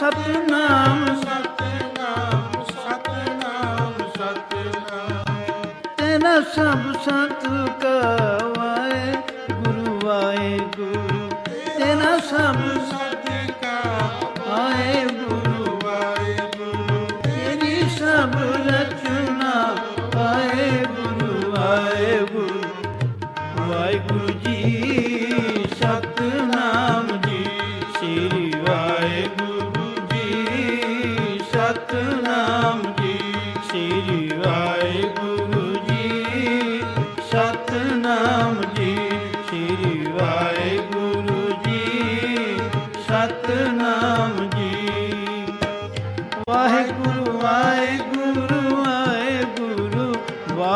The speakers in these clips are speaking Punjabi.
ਸਤਨਾਮ ਸਤਨਾਮ ਸਤਨਾਮ ਸਤਨਾਮ ਤੇਰਾ ਸਭ ਸੰਤ ਕਾ ਵਾਏ ਗੁਰੂ ਵਾਏ ਗੁਰੂ ਤੇਰਾ ਸਭ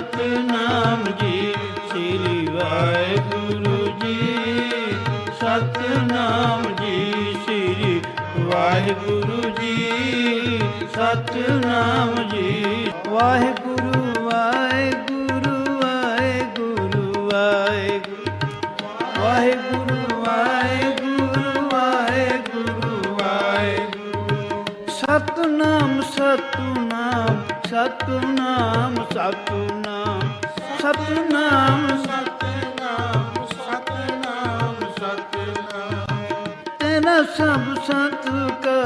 ਸਤਨਾਮ ਜੀ, ਸ੍ਰੀ ਵਾਹਿਗੁਰੂ ਜੀ। ਸਤਨਾਮ ਜੀ, ਸ੍ਰੀ ਵਾਹਿਗੁਰੂ ਜੀ। ਸਤਨਾਮ ਜੀ, ਵਾਹਿਗੁਰੂ ਵਾਹਿਗੁਰੂ ਵਾਹਿਗੁਰੂ ਵਾਹਿਗੁਰੂ। ਵਾਹਿਗੁਰੂ ਵਾਹਿਗੁਰੂ ਵਾਹਿਗੁਰੂ ਸਤਨਾਮ ਸਤਨਾਮ ਸਤਨਾਮ ਸਤਨਾਮ ਸਤਨਾਮ। ਸਤਨਾਮ ਸਤਨਾਮ ਸਤਨਾਮ ਤੇਨਾ ਸਭ ਸੰਤ ਕਾ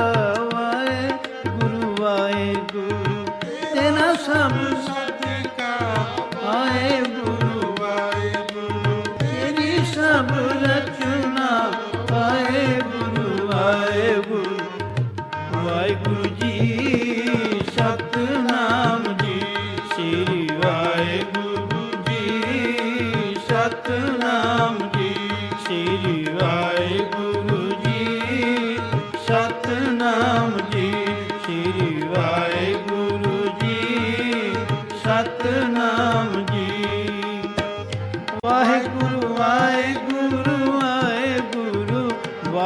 ਵਾਹਿਗੁਰੂ ਵਾਹਿਗੁਰੂ। ਤੇਨਾ ਸਭ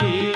की